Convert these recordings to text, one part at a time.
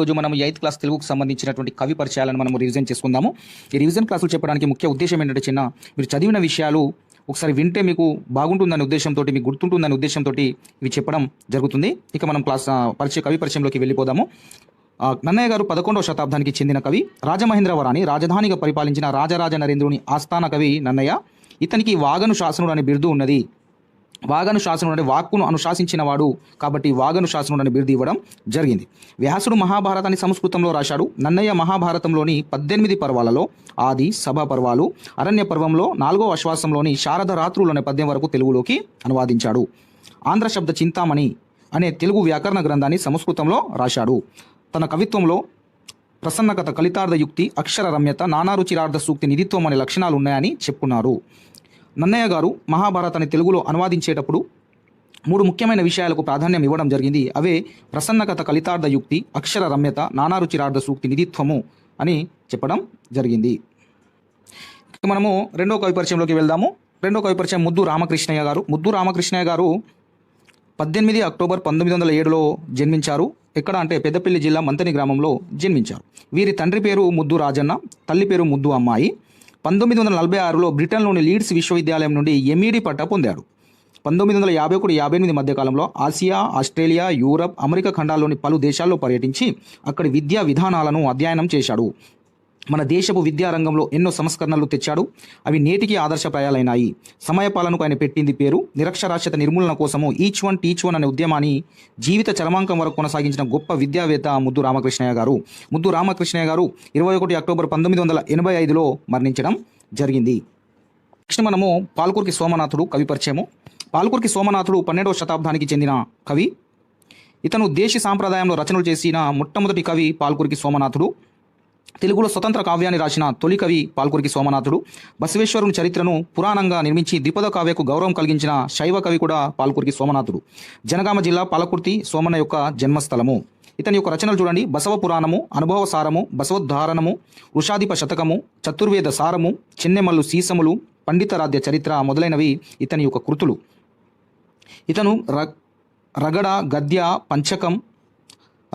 రోజు మనం eighth class తెలుగుకు సంబంధించినటువంటి కవి పరిచయాలను మనం రివిజన్ చేసుకుందాము. ఈ రివిజన్ క్లాసులు చెప్పడానికి ముఖ్య ఉద్దేశం ఏంటంటే చిన్న మీరు చదివిన విషయాలు ఒకసారి వింటే మీకు బాగుంటుందనే ఉద్దేశంతో మీకు గుర్తుంటుందనే ఉద్దేశంతో ఇవి చెప్పడం జరుగుతుంది. ఇక మనం క్లాస్ పరిచయ కవి పరిచయంలోకి వెళ్ళిపోదాము. నన్నయ్య గారు పదకొండవ శతాబ్దానికి చెందిన కవి రాజమహేంద్రవరాన్ని రాజధానిగా పరిపాలించిన రాజరాజ నరేంద్రుని ఆస్థాన కవి నన్నయ్య. ఇతనికి వాగను శాసనుడు అనే బిరుదు ఉన్నది. వాగనుశాసనుడు అంటే వాక్కును అనుశాసించిన వాడు కాబట్టి వాగను శాసనుడు బిరుది ఇవ్వడం జరిగింది. వ్యాసుడు మహాభారతాన్ని సంస్కృతంలో రాశాడు. నన్నయ్య మహాభారతంలోని పద్దెనిమిది పర్వాలలో ఆది సభా పర్వాలు అరణ్య పర్వంలో నాలుగో అశ్వాసంలోని శారద రాత్రులు అనే పద్యం వరకు తెలుగులోకి అనువాదించాడు. ఆంధ్ర శబ్ద చింతామణి అనే తెలుగు వ్యాకరణ గ్రంథాన్ని సంస్కృతంలో రాశాడు. తన కవిత్వంలో ప్రసన్నకత కలితార్థ యుక్తి అక్షర రమ్యత నానారుచిరార్థ సూక్తి నిధిత్వం అనే లక్షణాలు ఉన్నాయని చెప్పుకున్నారు నన్నయ్య గారు మహాభారతాన్ని తెలుగులో అనువాదించేటప్పుడు మూడు ముఖ్యమైన విషయాలకు ప్రాధాన్యం ఇవ్వడం జరిగింది. అవే ప్రసన్నకత కలితార్థ యుక్తి అక్షర రమ్యత నానారుచిరార్థ సూక్తి నిధిత్వము అని చెప్పడం జరిగింది. మనము రెండో కవి పరిచయంలోకి వెళ్దాము. రెండో కవి పరిచయం ముద్దు రామకృష్ణయ్య గారు. ముద్దు రామకృష్ణయ్య గారు పద్దెనిమిది అక్టోబర్ పంతొమ్మిది వందల ఏడులో జన్మించారు. ఎక్కడ అంటే పెద్దపల్లి జిల్లా మంతని గ్రామంలో జన్మించారు. వీరి తండ్రి పేరు ముద్దు రాజన్న తల్లి పేరు ముద్దు అమ్మాయి. పంతొమ్మిది వందల నలభై ఆరులో బ్రిటన్లోని లీడ్స్ విశ్వవిద్యాలయం నుండి ఎంఈడి పట్టా పొందాడు పంతొమ్మిది వందల యాభై ఒకటి యాభై ఎనిమిది మధ్యకాలంలో ఆసియా ఆస్ట్రేలియా యూరప్ అమెరికా ఖండాల్లోని పలు దేశాల్లో పర్యటించి అక్కడి విద్యా విధానాలను అధ్యయనం చేశాడు. మన దేశపు విద్యారంగంలో ఎన్నో సంస్కరణలు తెచ్చాడు. అవి నేటికి ఆదర్శప్రాయాలైనాయి సమయపాలనకు ఆయన పెట్టింది పేరు. నిరక్షరాస్యత నిర్మూలన కోసము ఈచ్ వన్ టీచ్ వన్ అనే ఉద్యమాన్ని జీవిత చరమాంకం వరకు కొనసాగించిన గొప్ప విద్యావేత్త ముద్దు రామకృష్ణయ్య గారు. ముద్దు రామకృష్ణయ్య గారు ఇరవై ఒకటి అక్టోబర్ పంతొమ్మిది వందల ఎనభై ఐదులో మరణించడం జరిగింది. నెక్స్ట్ మనము పాల్కురికి సోమనాథుడు కవి పరిచయము. పాల్కురికి సోమనాథుడు పన్నెండవ శతాబ్దానికి చెందిన కవి. ఇతను దేశీ సాంప్రదాయంలో రచనలు చేసిన మొట్టమొదటి కవి పాల్కూరికి సోమనాథుడు. తెలుగులో స్వతంత్ర కావ్యాన్ని రాసిన తొలి కవి పాల్కురికి సోమనాథుడు. బసవేశ్వరుని చరిత్రను పురాణంగా నిర్మించి ద్విపద కావ్యకు గౌరవం కలిగించిన శైవ కవి కూడా పాల్కురికి సోమనాథుడు. జనగామ జిల్లా పాలకుర్తి సోమన్న యొక్క జన్మస్థలము. ఇతని యొక్క రచనలు చూడండి. బసవ పురాణము అనుభవ సారము బసవోద్ధారణము వృషాధిప శతకము చతుర్వేద సారము చిన్నెమల్లు సీసములు పండితరాధ్య చరిత్ర మొదలైనవి ఇతని యొక్క కృతులు. ఇతను ర రగడ గద్య పంచకం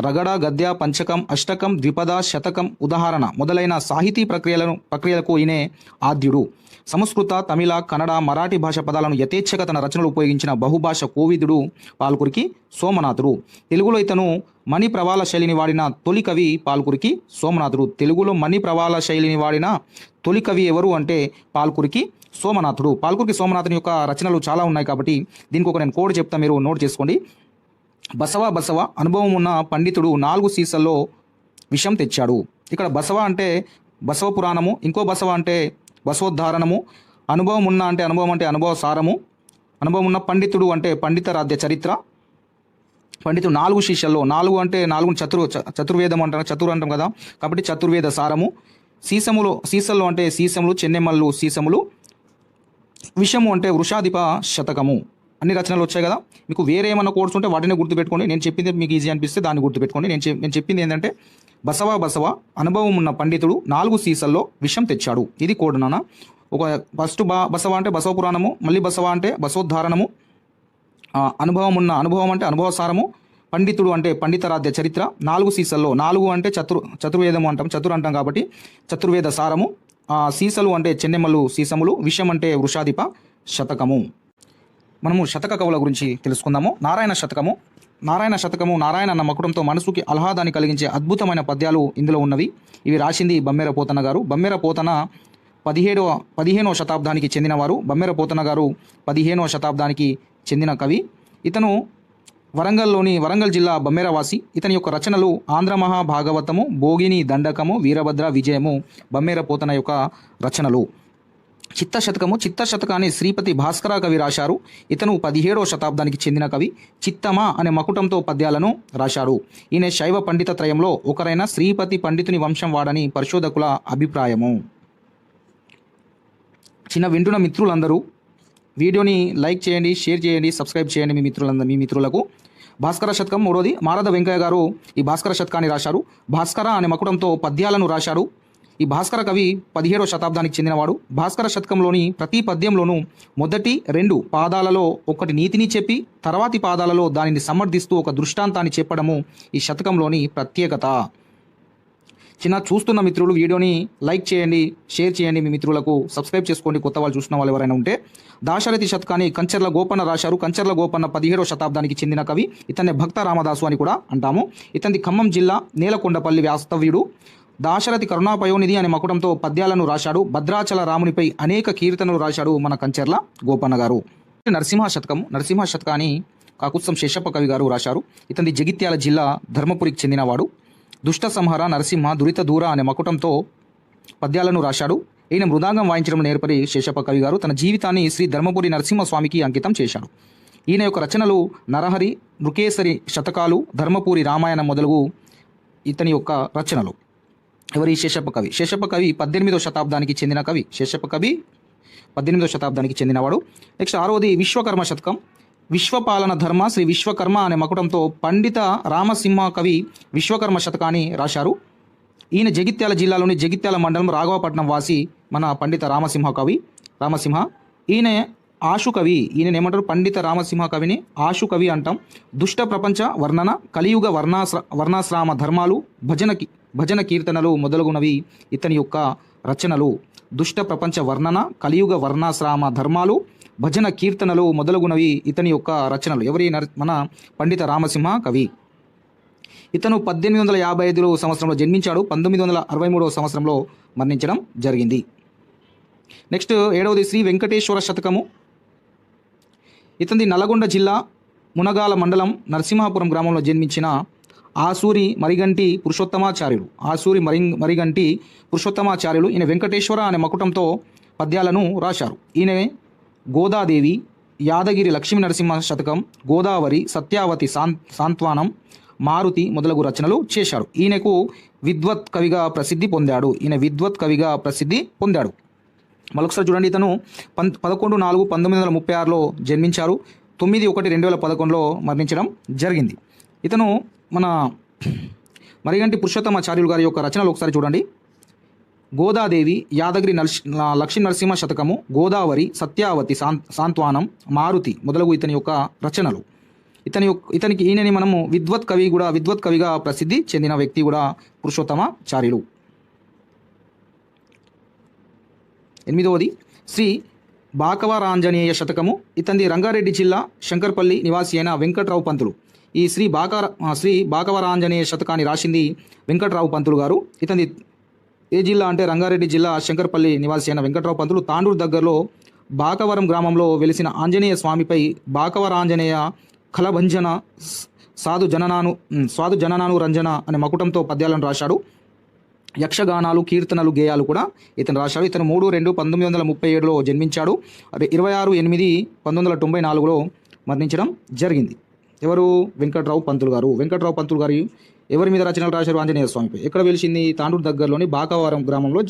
రగడ గద్య పంచకం అష్టకం ద్విపద శతకం ఉదాహరణ మొదలైన సాహితీ ప్రక్రియలను ప్రక్రియలకు ఈయనే ఆద్యుడు. సంస్కృత తమిళ కన్నడ మరాఠీ భాష పదాలను యథేచ్ఛగా తన రచనలు ఉపయోగించిన బహుభాష కోవిదుడు పాల్కురికి సోమనాథుడు. తెలుగులో ఇతను మణి ప్రవాల శైలిని వాడిన తొలి కవి పాల్కురికి సోమనాథుడు. తెలుగులో మణి ప్రవాల శైలిని వాడిన తొలి కవి ఎవరు అంటే పాల్కురికి సోమనాథుడు. పాల్కురికి సోమనాథుని యొక్క రచనలు చాలా ఉన్నాయి కాబట్టి దీనికి ఒక నేను కోడ్ చెప్తా మీరు నోట్ చేసుకోండి. బసవ బసవ అనుభవం ఉన్న పండితుడు నాలుగు సీసల్లో విషం తెచ్చాడు. ఇక్కడ బసవ అంటే బసవ పురాణము ఇంకో బసవ అంటే బసవోద్ధారణము. అనుభవం ఉన్న అంటే అనుభవం అంటే అనుభవ సారము. అనుభవం ఉన్న పండితుడు అంటే పండితరాధ్య చరిత్ర. పండితుడు నాలుగు శీషల్లో నాలుగు అంటే నాలుగు చతుర్ చ- చతుర్వేదం అంటారు చతుర్ అంటాం కదా. కాబట్టి చతుర్వేద సారము. సీసములు సీసల్లో అంటే సీసములు చెన్నెమల్లు సీసములు. విషము అంటే వృషాధిప శతకము. అన్ని రచనలు వచ్చాయి కదా. మీకు వేరే ఏమైనా కోర్స్ ఉంటే వాటిని గుర్తుపెట్టుకోండి. నేను చెప్పింది మీకు ఈజీ అనిపిస్తే దాన్ని గుర్తుపెట్టుకోండి. నేను నేను చెప్పింది ఏంటంటే బసవ బసవ అనుభవం ఉన్న పండితుడు నాలుగు సీసల్లో విషం తెచ్చాడు. ఇది కోడ్ నాన్న. ఒక ఫస్ట్ బా బసవ అంటే బసవ పురాణము మళ్ళీ బసవ అంటే బసవోద్ధారణము. అనుభవం ఉన్న అనుభవం అంటే అనుభవ సారము పండితుడు అంటే పండితరాధ్య చరిత్ర. నాలుగు సీసల్లో నాలుగు అంటే చతుర్ చతుర్వేదము అంటాం చతుర్ అంటాం కాబట్టి చతుర్వేద సారము. సీసలు అంటే చెన్నెమ్మలు సీసములు విషం అంటే వృషాధిప శతకము. మనము శతక కవుల గురించి తెలుసుకుందాము. నారాయణ శతకము. నారాయణ శతకము నారాయణ అన్న మకుటంతో మనసుకి ఆహ్లాదాన్ని కలిగించే అద్భుతమైన పద్యాలు ఇందులో ఉన్నవి. ఇవి రాసింది బమ్మెర పోతన గారు. బమ్మెర పోతన పదిహేడవ పదిహేనవ శతాబ్దానికి చెందినవారు. బమ్మెర పోతన గారు పదిహేనవ శతాబ్దానికి చెందిన కవి. ఇతను వరంగల్లోని వరంగల్ జిల్లా బమ్మేరవాసి. ఇతని యొక్క రచనలు ఆంధ్ర మహాభాగవతము భోగిని దండకము వీరభద్ర విజయము బమ్మేర పోతన యొక్క రచనలు. చిత్తశతకము చిత్తశతకాన్ని శ్రీపతి భాస్కర కవి రాశారు. ఇతను పదిహేడవ శతాబ్దానికి చెందిన కవి. చిత్తమ అనే మకుటంతో పద్యాలను రాశాడు. ఈయన శైవ పండిత త్రయంలో ఒకరైన శ్రీపతి పండితుని వంశం వాడని పరిశోధకుల అభిప్రాయము. చిన్న వింటున్న మిత్రులందరూ వీడియోని లైక్ చేయండి షేర్ చేయండి సబ్స్క్రైబ్ చేయండి మీ మిత్రులందరూ మీ మిత్రులకు. భాస్కర శతకం మూడోది. మారద వెంకయ్య గారు ఈ భాస్కర శతకాన్ని రాశారు. భాస్కర అనే మకుటంతో పద్యాలను రాశాడు. ఈ భాస్కర కవి పదిహేడవ శతాబ్దానికి చెందినవాడు. భాస్కర శతకంలోని ప్రతి పద్యంలోనూ మొదటి రెండు పాదాలలో ఒకటి నీతిని చెప్పి తర్వాతి పాదాలలో దానిని సమర్థిస్తూ ఒక దృష్టాంతాన్ని చెప్పడము ఈ శతకంలోని ప్రత్యేకత. చిన్న చూస్తున్న మిత్రులు వీడియోని లైక్ చేయండి షేర్ చేయండి మీ మిత్రులకు. సబ్స్క్రైబ్ చేసుకోండి కొత్త వాళ్ళు చూసిన వాళ్ళు ఎవరైనా ఉంటే. దాశరథి శతకాన్ని కంచర్ల గోపన్న రాశారు. కంచర్ల గోపన్న పదిహేడవ శతాబ్దానికి చెందిన కవి. ఇతన్ని భక్త రామదాసు అని కూడా అంటాము. ఇతని ఖమ్మం జిల్లా నేలకొండపల్లి వాస్తవ్యుడు దాశరథి కరుణాపయోనిధి అనే మకుటంతో పద్యాలను రాశాడు. భద్రాచల రామునిపై అనేక కీర్తనలు రాశాడు మన కంచెర్ల గోపన్న గారు. నరసింహ శతకం నరసింహ శతకాన్ని కాకుత్సం శేషప్ప కవి గారు రాశారు. ఇతని జగిత్యాల జిల్లా ధర్మపురికి చెందినవాడు. దుష్ట సంహార నరసింహ దురిత దూర అనే మకుటంతో పద్యాలను రాశాడు. ఈయన మృదాంగం వాయించడం నేర్పరి శేషప్ప కవి గారు తన జీవితాన్ని శ్రీ ధర్మపురి నరసింహస్వామికి అంకితం చేశాడు ఈయన యొక్క రచనలు నరహరి నృకేసరి శతకాలు ధర్మపురి రామాయణం మొదలగు ఇతని యొక్క రచనలు. ఎవరి? శేషప్ప కవి. శేషప్ప కవి పద్దెనిమిదవ శతాబ్దానికి చెందిన కవి. శేషప్ప కవి పద్దెనిమిదవ శతాబ్దానికి చెందినవాడు. నెక్స్ట్ ఆరోది విశ్వకర్మ శతకం. విశ్వపాలన ధర్మ శ్రీ విశ్వకర్మ అనే మకుటంతో పండిత రామసింహ కవి విశ్వకర్మ శతకాన్ని రాశారు. ఈయన జగిత్యాల జిల్లాలోని జగిత్యాల మండలం రాఘవపట్నం వాసి మన పండిత రామసింహ కవి. రామసింహ ఈయన ఆశు కవి. ఈయన ఏమంటారు పండిత రామసింహ కవిని ఆశు కవి అంటాం. దుష్ట ప్రపంచ వర్ణన కలియుగ వర్ణాశ్ర వర్ణాశ్రామ ధర్మాలు భజన భజన కీర్తనలు మొదలగునవి ఇతని యొక్క రచనలు. దుష్ట ప్రపంచ వర్ణన కలియుగ వర్ణాశ్రామ ధర్మాలు భజన కీర్తనలు మొదలగునవి ఇతని యొక్క రచనలు. ఎవరి మన పండిత రామసింహ కవి. ఇతను పద్దెనిమిది వందల యాభై ఐదు సంవత్సరంలో జన్మించాడు. పంతొమ్మిది వందల అరవై మూడవ సంవత్సరంలో మరణించడం జరిగింది. నెక్స్ట్ ఏడవది శ్రీ వెంకటేశ్వర శతకము. ఇతని నల్గొండ జిల్లా మునగాల మండలం నరసింహాపురం గ్రామంలో జన్మించిన ఆసూరి మరిగంటి పురుషోత్తమాచార్యుడు ఆసూరి మరి మరిగంటి పురుషోత్తమాచార్యులు ఈయన వెంకటేశ్వర అనే మకుటంతో పద్యాలను రాశారు. ఈయన గోదాదేవి యాదగిరి లక్ష్మీ నరసింహ శతకం గోదావరి సత్యావతి సాం సాంత్వానం మారుతి మొదలగు రచనలు చేశారు. ఈయనకు విద్వత్ కవిగా ప్రసిద్ధి పొందాడు. ఈయన విద్వత్ కవిగా ప్రసిద్ధి పొందాడు. మరొకసారి చూడండి ఇతను పం పదకొండు నాలుగు పంతొమ్మిది వందల ముప్పై ఆరులో జన్మించారు. తొమ్మిది ఒకటి రెండు వేల పదకొండులో మరణించడం జరిగింది. ఇతను మన మరిగంటి పురుషోత్తమాచార్యులు గారి యొక్క రచనలు ఒకసారి చూడండి. గోదాదేవి యాదగిరి నర్సి లక్ష్మీ నరసింహ శతకము గోదావరి సత్యావతి సాం సాంత్వానం మారుతి మొదలగు ఇతని యొక్క రచనలు. ఇతని యొక్క ఇతనికి ఈయనని మనము విద్వత్ కవి కూడా విద్వత్ కవిగా ప్రసిద్ధి చెందిన వ్యక్తి కూడా పురుషోత్తమాచార్యులు. ఎనిమిదవది శ్రీ బాకవరాంజనేయ శతకము ఇతంది రంగారెడ్డి జిల్లా శంకర్పల్లి నివాసి అయిన వెంకట్రావు పంతులు. ఈ శ్రీ బాక శ్రీ బాకవరాంజనేయ శతకాన్ని రాసింది వెంకట్రావు పంతులు గారు. ఇతంది ఏ జిల్లా అంటే రంగారెడ్డి జిల్లా శంకర్పల్లి నివాసి అయిన వెంకట్రావు పంతులు. తాండూరు దగ్గరలో బాకవరం గ్రామంలో వెలిసిన ఆంజనేయ స్వామిపై బాకవరాంజనేయ కలభంజన సాధు జననాను సాధు జననాను రంజన అనే మకుటంతో పద్యాలను రాశాడు. యక్షగానాలు కీర్తనలు గేయాలు కూడా ఇతను రాశాడు. ఇతను మూడు రెండు పంతొమ్మిది వందల ముప్పై ఏడులో జన్మించాడు. అదే ఇరవై ఆరు ఎనిమిది పంతొమ్మిది వందల తొంభై నాలుగులో మరణించడం జరిగింది. ఎవరు? వెంకట్రావు పంతులు గారు. వెంకట్రావు పంతులు గారు ఎవరి మీద రచనలు రాశారు? ఆంజనేయ స్వామిపై. ఎక్కడ వెలిసింది? తాండూరు దగ్గరలోని బాకావరం గ్రామంలో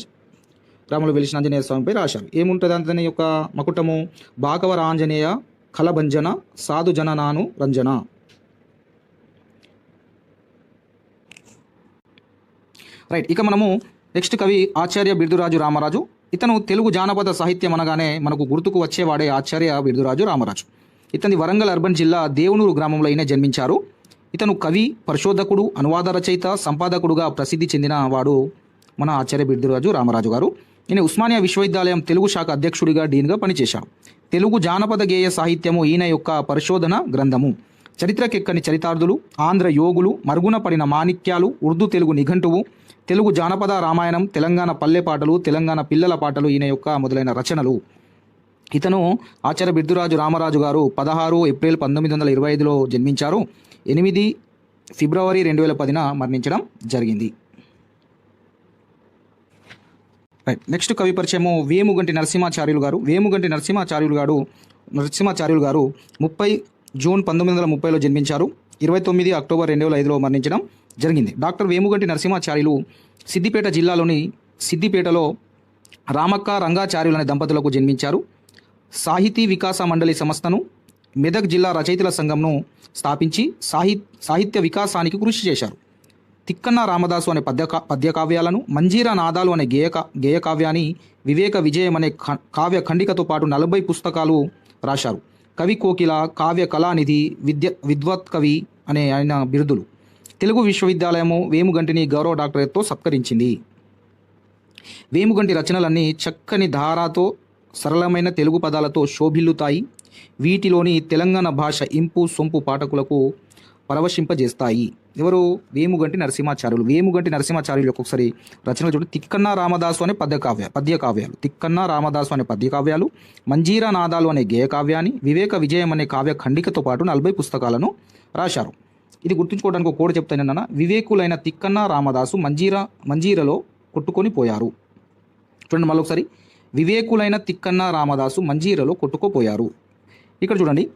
గ్రామంలో వెలిసిన ఆంజనేయ స్వామిపై రాశారు. ఏముంటుంది అతని యొక్క మకుటము? బాకవర ఆంజనేయ కలభంజన సాధు జననాను రంజన. రైట్ ఇక మనము నెక్స్ట్ కవి ఆచార్య బిర్దురాజు రామరాజు. ఇతను తెలుగు జానపద సాహిత్యం అనగానే మనకు గుర్తుకు వచ్చేవాడే ఆచార్య బిర్దురాజు రామరాజు. ఇతని వరంగల్ అర్బన్ జిల్లా దేవునూరు గ్రామంలో ఈయన జన్మించారు. ఇతను కవి పరిశోధకుడు అనువాద రచయిత సంపాదకుడుగా ప్రసిద్ధి చెందిన వాడు మన ఆచార్య బిర్దురాజు రామరాజు గారు. ఈయన ఉస్మానియా విశ్వవిద్యాలయం తెలుగు శాఖ అధ్యక్షుడిగా డీన్గా పనిచేశాడు తెలుగు జానపద గేయ సాహిత్యము ఈయన యొక్క పరిశోధన గ్రంథము. చరిత్రకెక్కని చరితార్థులు ఆంధ్ర యోగులు మరుగున పడిన మాణిక్యాలు ఉర్దూ తెలుగు నిఘంటువు తెలుగు జానపద రామాయణం తెలంగాణ పల్లె పాటలు తెలంగాణ పిల్లల పాటలు ఈయన యొక్క మొదలైన రచనలు. ఇతను ఆచార్య బిర్దురాజు రామరాజు గారు పదహారు ఏప్రిల్ పంతొమ్మిది వందల ఇరవై ఐదులో జన్మించారు. ఎనిమిది ఫిబ్రవరి రెండు వేల పదిన మరణించడం జరిగింది. రైట్ నెక్స్ట్ కవి పరిచయము వేముగంటి నరసింహాచార్యులు గారు. వేముగంటి నరసింహాచార్యులు గారు నరసింహాచార్యులు గారు ముప్పై జూన్ పంతొమ్మిది వందల ముప్పైలో జన్మించారు. ఇరవై తొమ్మిది అక్టోబర్ రెండు వేల ఐదులో మరణించడం జరిగింది. డాక్టర్ వేముగంటి నరసింహాచార్యులు సిద్దిపేట జిల్లాలోని సిద్దిపేటలో రామక్క రంగాచార్యులు అనే దంపతులకు జన్మించారు. సాహితీ వికాస మండలి సంస్థను మెదక్ జిల్లా రచయితల సంఘంను స్థాపించి సాహి సాహిత్య వికాసానికి కృషి చేశారు. తిక్కన్న రామదాసు అనే పద్య పద్యకావ్యాలను మంజీరా నాదాలు అనే గేయక గేయకావ్యాన్ని వివేక విజయం అనే ఖ- కావ్య ఖండికతో పాటు నలభై పుస్తకాలు రాశారు. కవి కోకిల కావ్య కళానిధి విద్య విద్వత్ కవి అనే ఆయన బిరుదులు. తెలుగు విశ్వవిద్యాలయము వేముగంటిని గౌరవ డాక్టరేట్తో సత్కరించింది. వేముగంటి రచనలన్నీ చక్కని ధారాతో సరళమైన తెలుగు పదాలతో శోభిల్లుతాయి. వీటిలోని తెలంగాణ భాష ఇంపు సొంపు పాఠకులకు పరవశింపజేస్తాయి. ఎవరు? వేముగంటి నరసింహాచార్యులు. వేముగంటి నరసింహాచార్యులు ఒకసారి రచనలు చూడండి తిక్కన్న రామదాసు అనే పద్య కావ్య పద్య కావ్యాలు తిక్కన్న రామదాసు అనే పద్య కావ్యాలు మంజీరా నాదాలు అనే గేయ కావ్యాన్ని వివేక విజయం అనే కావ్య ఖండికతో పాటు నలభై పుస్తకాలను రాశారు. ఇది గుర్తుంచుకోవడానికి ఒక కోడ్ చెప్తానన్న వివేకులైన తిక్కన్న రామదాసు మంజీరా మంజీరలో కొట్టుకొని పోయారు. చూడండి మళ్ళొకసారి. వివేకులైన తిక్కన్న రామదాసు మంజీరలో కొట్టుకోపోయారు. ఇక్కడ చూడండి.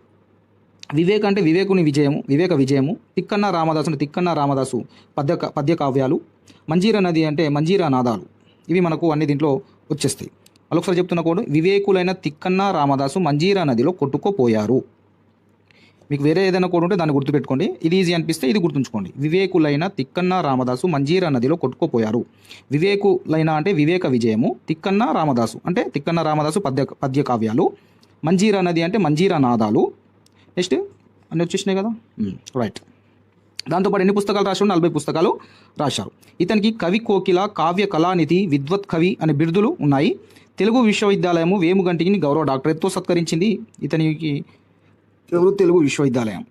వివేక్ అంటే వివేకుని విజయము వివేక విజయము. తిక్కన్న రామదాసు అంటే తిక్కన్న రామదాసు పద్య పద్య కావ్యాలు. మంజీర నది అంటే మంజీరా నాదాలు. ఇవి మనకు అన్ని దీంట్లో వచ్చేస్తాయి. మళ్ళొకసారి చెప్తున్న కోడు వివేకులైన తిక్కన్న రామదాసు మంజీరా నదిలో కొట్టుకోపోయారు. మీకు వేరే ఏదైనా కోడ్ ఉంటే దాన్ని గుర్తుపెట్టుకోండి. ఇది ఈజీ అనిపిస్తే ఇది గుర్తుంచుకోండి. వివేకులైన తిక్కన్న రామదాసు మంజీరా నదిలో కొట్టుకుపోయారు. వివేకులైన అంటే వివేక విజయము తిక్కన్న రామదాసు అంటే తిక్కన్న రామదాసు పద్య పద్య కావ్యాలు మంజీరా నది అంటే మంజీరా నాదాలు. నెక్స్ట్ అన్నీ వచ్చేసినాయి కదా? Hmm, రైట్ దాంతోపాటు ఎన్ని పుస్తకాలు రాశారు? నలభై పుస్తకాలు రాశారు. ఇతనికి కవి కోకిల కావ్య కళానిధి విద్వత్ కవి అనే బిరుదులు ఉన్నాయి. తెలుగు విశ్వవిద్యాలయము వేముగంటిని గౌరవ డాక్టరేట్తో సత్కరించింది. ఇతనికి ఎవరు తెలుగు విశ్వవిద్యాలయం.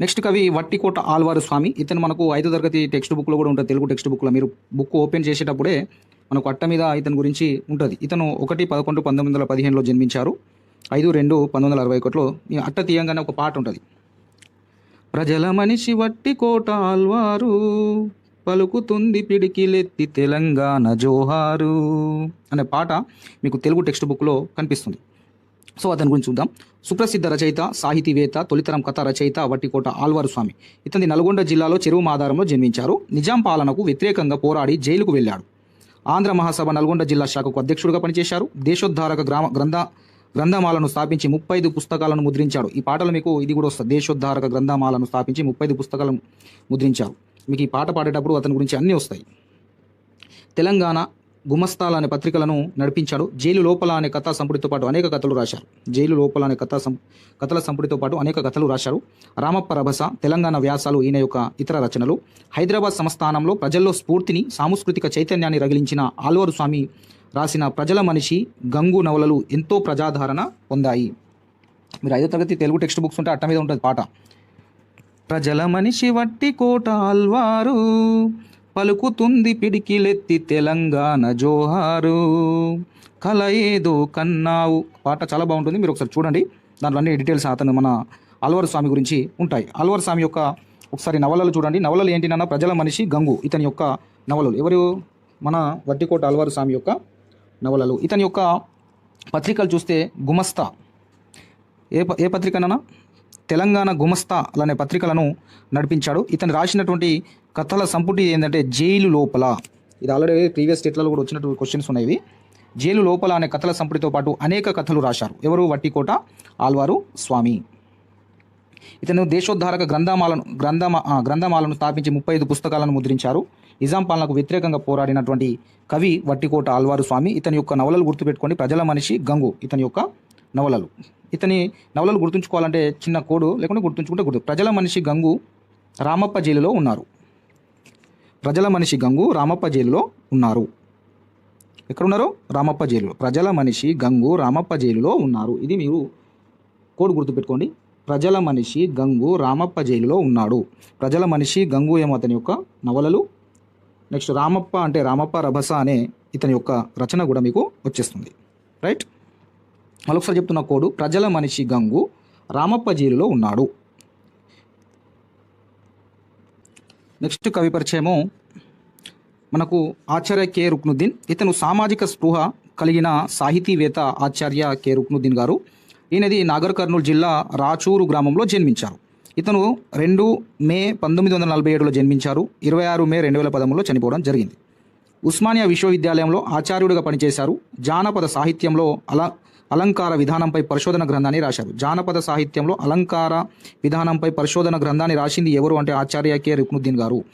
నెక్స్ట్ కవి వట్టికోట ఆల్వారు స్వామి. ఇతను మనకు ఐదో తరగతి టెక్స్ట్ బుక్లో కూడా ఉంటుంది. తెలుగు టెక్స్ట్ బుక్లో మీరు బుక్ ఓపెన్ చేసేటప్పుడే మనకు అట్ట మీద ఇతని గురించి ఉంటుంది. ఇతను ఒకటి పదకొండు పంతొమ్మిది వందల పదిహేనులో జన్మించారు. ఐదు రెండు పంతొమ్మిది వందల అరవై ఒకటిలో అట్ట తీయంగానే ఒక పాట ఉంటుంది. ప్రజల మనిషి వట్టి కోట ఆల్వారు పలుకుతుంది పిడికిలెత్తి తెలంగాణ జోహారు అనే పాట మీకు తెలుగు టెక్స్ట్ బుక్లో కనిపిస్తుంది. సో అతని గురించి చూద్దాం. సుప్రసిద్ధ రచయిత సాహితీవేత్త తొలితరం కథ రచయిత వట్టికోట ఆల్వారు స్వామి. ఇతని నల్గొండ జిల్లాలో చెరువు మాదారంలో జన్మించారు. నిజాం పాలనకు వ్యతిరేకంగా పోరాడి జైలుకు వెళ్ళాడు. ఆంధ్ర మహాసభ నల్గొండ జిల్లా శాఖకు అధ్యక్షుడిగా పనిచేశారు. దేశోద్ధారక గ్రామ గ్రంథ గ్రంథమాలను స్థాపించి ముప్పై ఐదు పుస్తకాలను ముద్రించాడు. ఈ పాటలు మీకు ఇది కూడా వస్తుంది. దేశోద్ధారక గ్రంథమాలను స్థాపించి ముప్పై ఐదు పుస్తకాలను ముద్రించారు. మీకు ఈ పాట పాడేటప్పుడు అతని గురించి అన్నీ వస్తాయి. తెలంగాణ గుమస్తాల అనే పత్రికలను నడిపించాడు. జైలు లోపల అనే కథా సంపుటితో పాటు అనేక కథలు రాశారు. జైలు లోపల అనే కథా సం కథల సంపుటితో పాటు అనేక కథలు రాశారు. రామప్ప రభస తెలంగాణ వ్యాసాలు ఈయన యొక్క ఇతర రచనలు. హైదరాబాద్ సంస్థానంలో ప్రజల్లో స్ఫూర్తిని సాంస్కృతిక చైతన్యాన్ని రగిలించిన ఆల్వారు స్వామి రాసిన ప్రజల మనిషి గంగు నవలలు ఎంతో ప్రజాదరణ పొందాయి. మీరు ఐదో తరగతి తెలుగు టెక్స్ట్ బుక్స్ ఉంటే అట్ట మీద ఉంటుంది పాట. ప్రజల మనిషి వట్టి కోట ఆల్వారు పలుకుతుంది పిడికిలెత్తి తెలంగాణ జోహారు. కల ఏదో కన్నావు. పాట చాలా బాగుంటుంది. మీరు ఒకసారి చూడండి. దాంట్లో అన్ని డీటెయిల్స్ అతను మన అల్వారు స్వామి గురించి ఉంటాయి. అల్వర్ స్వామి యొక్క ఒకసారి నవలలు చూడండి. నవలలు ఏంటి ప్రజల మనిషి గంగు ఇతని యొక్క నవలలు. ఎవరు? మన వట్టికోట అల్వారు స్వామి యొక్క నవలలు. ఇతని యొక్క పత్రికలు చూస్తే గుమస్తా. ఏ ప- ఏ పత్రికనన్నా తెలంగాణ గుమస్తా అనే పత్రికలను నడిపించాడు. ఇతను రాసినటువంటి కథల సంపుటి ఏంటంటే జైలు లోపల. ఇది ఆల్రెడీ ప్రీవియస్ స్టేట్లలో కూడా వచ్చినటువంటి క్వశ్చన్స్ ఉన్నాయి జైలు లోపల అనే కథల సంపుటితో పాటు అనేక కథలు రాశారు. ఎవరు? వట్టికోట ఆల్వారు స్వామి. ఇతను దేశోద్ధారక గ్రంథమాలను గ్రంథమా ఆ, గ్రంథమాలను స్థాపించి ముప్పై ఐదు పుస్తకాలను ముద్రించారు. నిజాం పాలనకు వ్యతిరేకంగా పోరాడినటువంటి కవి వట్టికోట ఆల్వారు స్వామి. ఇతని యొక్క నవలలు గుర్తుపెట్టుకోండి. ప్రజల మనిషి గంగు ఇతని యొక్క నవలలు. ఇతని నవలలు గుర్తుంచుకోవాలంటే చిన్న కోడు లేకుంటే గుర్తుంచుకుంటే గుర్తు. ప్రజల మనిషి గంగు రామప్ప జైలులో ఉన్నారు. ప్రజల మనిషి గంగు రామప్ప జైలులో ఉన్నారు. ఎక్కడున్నారు? రామప్ప జైలులో. ప్రజల మనిషి గంగు రామప్ప జైలులో ఉన్నారు. ఇది మీరు కోడ్ గుర్తుపెట్టుకోండి. ప్రజల మనిషి గంగు రామప్ప జైలులో ఉన్నాడు. ప్రజల మనిషి గంగు ఏమో అతని యొక్క నవలలు. నెక్స్ట్ రామప్ప అంటే రామప్ప రభస అనే ఇతని యొక్క రచన కూడా మీకు వచ్చేస్తుంది. రైట్? మరొకసారి చెప్తున్న కోడు ప్రజల మనిషి గంగు రామప్ప జైలులో ఉన్నాడు. నెక్స్ట్ కవి పరిచయము. మనకు ఆచార్య కె. రుక్నుద్దీన్ ఇతను సామాజిక స్పృహ కలిగిన సాహితీవేత్త ఆచార్య కె. రుక్నుద్దీన్ గారు. ఈయనది నాగర్ కర్నూలు జిల్లా రాచూరు గ్రామంలో జన్మించారు. ఇతను రెండు మే పంతొమ్మిది వందల నలభై ఏడులో జన్మించారు. ఇరవై ఆరు మే రెండు వేల పదమూడులో చనిపోవడం జరిగింది. ఉస్మానియా విశ్వవిద్యాలయంలో ఆచార్యుడిగా పనిచేశారు. జానపద సాహిత్యంలో అల అలంకార విధానంపై పరిశోధన గ్రంథాన్ని రాశారు. జానపద సాహిత్యంలో అలంకార విధానంపై పరిశోధన గ్రంథాన్ని రాసింది ఎవరు అంటే ఆచార్య కె. రుక్నుద్దీన్ గారు.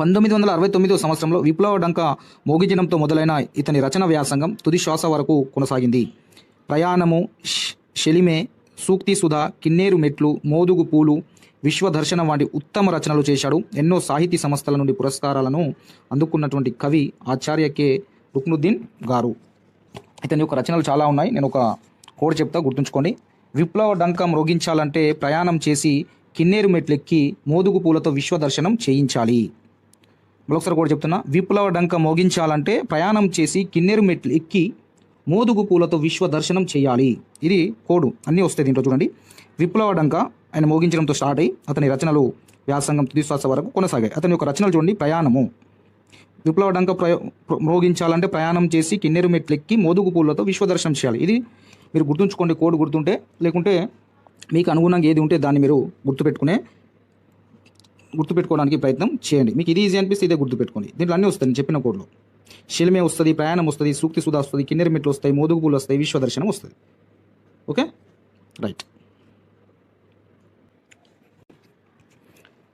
పంతొమ్మిది వందల అరవై తొమ్మిదో సంవత్సరంలో విప్లవ డంక మోగిజనంతో మొదలైన ఇతని రచన వ్యాసంగం తుది శ్వాస వరకు కొనసాగింది. ప్రయాణము షెలిమే శలిమే సూక్తి సుధ కిన్నేరు మెట్లు మోదుగు పూలు విశ్వదర్శనం వంటి ఉత్తమ రచనలు చేశాడు. ఎన్నో సాహితీ సంస్థల నుండి పురస్కారాలను అందుకున్నటువంటి కవి ఆచార్య కె. రుక్నుద్దీన్ గారు. ఇతని యొక్క రచనలు చాలా ఉన్నాయి. నేను ఒక కోడ్ చెప్తా గుర్తుంచుకోండి. విప్లవ డంకం రోగించాలంటే ప్రయాణం చేసి కిన్నేరు మెట్లెక్కి మోదుగు పూలతో విశ్వదర్శనం చేయించాలి. మరొకసారి కూడా చెప్తున్నా. విప్లవ డంక మోగించాలంటే ప్రయాణం చేసి కిన్నెరు మెట్లు ఎక్కి మోదుగు పూలతో విశ్వ దర్శనం చేయాలి. ఇది కోడు. అన్నీ వస్తాయి దీంట్లో చూడండి. విప్లవ డంక ఆయన మోగించడంతో స్టార్ట్ అయ్యి అతని రచనలు వ్యాసంగం తుదిశ్వాస వరకు కొనసాగాయి. అతని యొక్క రచనలు చూడండి. ప్రయాణము. విప్లవ డంక ప్రయో మ్రోగించాలంటే ప్రయాణం చేసి కిన్నెరు మెట్లెక్కి మోదుగు పూలతో విశ్వదర్శనం చేయాలి. ఇది మీరు గుర్తుంచుకోండి కోడ్ గుర్తుంటే లేకుంటే మీకు అనుగుణంగా ఏది ఉంటే దాన్ని మీరు గుర్తుపెట్టుకునే గుర్తుపెట్టుకోవడానికి ప్రయత్నం చేయండి. మీకు ఇది ఈజీ అనిపిస్తే ఇదే గుర్తుపెట్టుకోండి. దీంట్లో అన్నీ వస్తాయి నేను చెప్పిన కోడ్లో. శిల్మే వస్తుంది ప్రయాణం వస్తుంది సూక్తి సుధా వస్తుంది కిన్నెర మెట్లు వస్తాయి మోదుగు పూలు వస్తాయి విశ్వదర్శనం వస్తుంది. ఓకే? రైట్.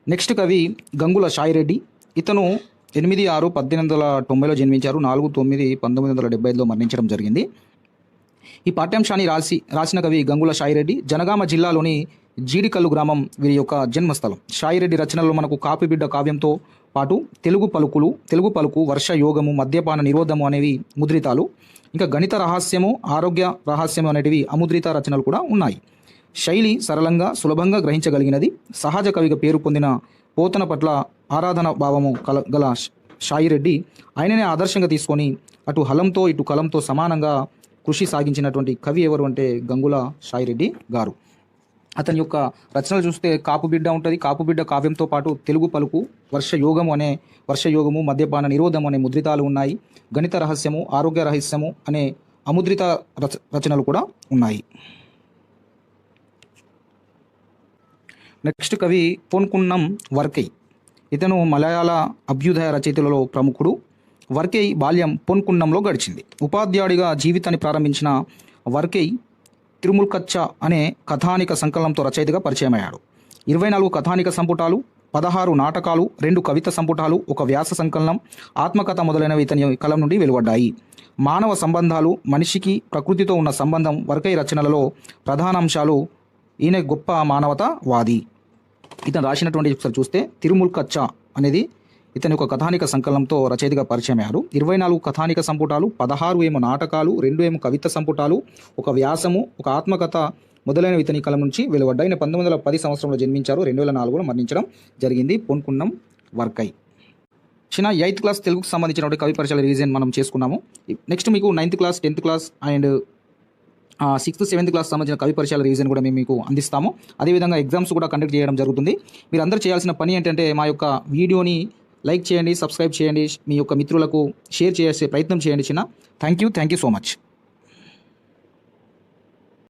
నెక్స్ట్ కవి గంగుల సాయిరెడ్డి. ఇతను ఎనిమిది ఆరు పద్దెనిమిది వందల తొంభైలో జన్మించారు. నాలుగు తొమ్మిది పంతొమ్మిది వందల డెబ్బై ఐదులో మరణించడం జరిగింది. ఈ పాఠ్యాంశాన్ని రాసి రాసిన కవి గంగుల షాయిరెడ్డి జనగామ జిల్లాలోని జీడికల్లు గ్రామం వీరి యొక్క జన్మస్థలం. షాయిరెడ్డి రచనల్లో మనకు కాపిబిడ్డ కావ్యంతో పాటు తెలుగు పలుకులు తెలుగు పలుకు వర్ష యోగము మద్యపాన నిరోధము అనేవి ముద్రితాలు. ఇంకా గణిత రహస్యము ఆరోగ్య రహస్యము అనేటివి అముద్రిత రచనలు కూడా ఉన్నాయి. శైలి సరళంగా సులభంగా గ్రహించగలిగినది. సహజ కవిగా పేరు పొందిన పోతన పట్ల ఆరాధన భావము కల గల షాయిరెడ్డి ఆయననే ఆదర్శంగా తీసుకొని అటు హలంతో ఇటు కలంతో సమానంగా కృషి సాగించినటువంటి కవి ఎవరు అంటే గంగుల సాయిరెడ్డి గారు. అతని యొక్క రచనలు చూస్తే కాపుబిడ్డ ఉంటుంది. కాపుబిడ్డ కావ్యంతో పాటు తెలుగు పలుకు వర్షయోగము అనే వర్షయోగము మద్యపాన నిరోధం అనే ముద్రితాలు ఉన్నాయి. గణిత రహస్యము ఆరోగ్య రహస్యము అనే అముద్రిత రచ రచనలు కూడా ఉన్నాయి. నెక్స్ట్ కవి పొన్కున్నం వర్కై ఇతను మలయాళ అభ్యుదయ రచయితలలో ప్రముఖుడు. వర్కై బాల్యం పొన్కున్నంలో గడిచింది. ఉపాధ్యాయుడిగా జీవితాన్ని ప్రారంభించిన వర్కై తిరుముల్కచ్చ అనే కథానిక సంకలనంతో రచయితగా పరిచయమయ్యాడు. ఇరవై నాలుగు కథానిక సంపుటాలు పదహారు నాటకాలు రెండు కవిత సంపుటాలు ఒక వ్యాస సంకలనం ఆత్మకథ మొదలైనవి ఇతని కలం నుండి వెలువడ్డాయి. మానవ సంబంధాలు మనిషికి ప్రకృతితో ఉన్న సంబంధం వర్కై రచనలలో ప్రధాన అంశాలు ఈయన గొప్ప మానవతావాది. ఇతను రాసినటువంటి ఒకసారి చూస్తే తిరుముల్కచ్చ అనేది ఇతని ఒక కథానిక సంకలనంతో రచయితగా పరిచయమయ్యారు ఇరవై నాలుగు కథానిక సంపుటాలు పదహారు ఏమో నాటకాలు రెండు ఏమో కవిత సంపుటాలు ఒక వ్యాసము ఒక ఆత్మకథ మొదలైన ఇతని కాలం నుంచి వెలువడ్డాయి. ఆయన పంతొమ్మిది వందల పది సంవత్సరంలో జన్మించారు. రెండు వేల నాలుగులో మరణించడం జరిగింది. పొన్కున్నం వర్కై. చిన్న ఎయిత్ క్లాస్ తెలుగుకు సంబంధించినటువంటి కవి పరిచయాల రివిజన్ మనం చేసుకున్నాము. నెక్స్ట్ మీకు ninth class tenth class and sixth seventh class సంబంధించిన కవి పరిచయాల రీజన్ కూడా మేము మీకు అందిస్తాము. అదేవిధంగా ఎగ్జామ్స్ కూడా కండక్ట్ చేయడం జరుగుతుంది. మీరు చేయాల్సిన పని ఏంటంటే మా యొక్క వీడియోని లైక్ చేయండి సబ్స్క్రైబ్ చేయండి. మీ యొక్క మిత్రులకు షేర్ చేసే ప్రయత్నం చేయండి చిన్న. Thank you thank you so much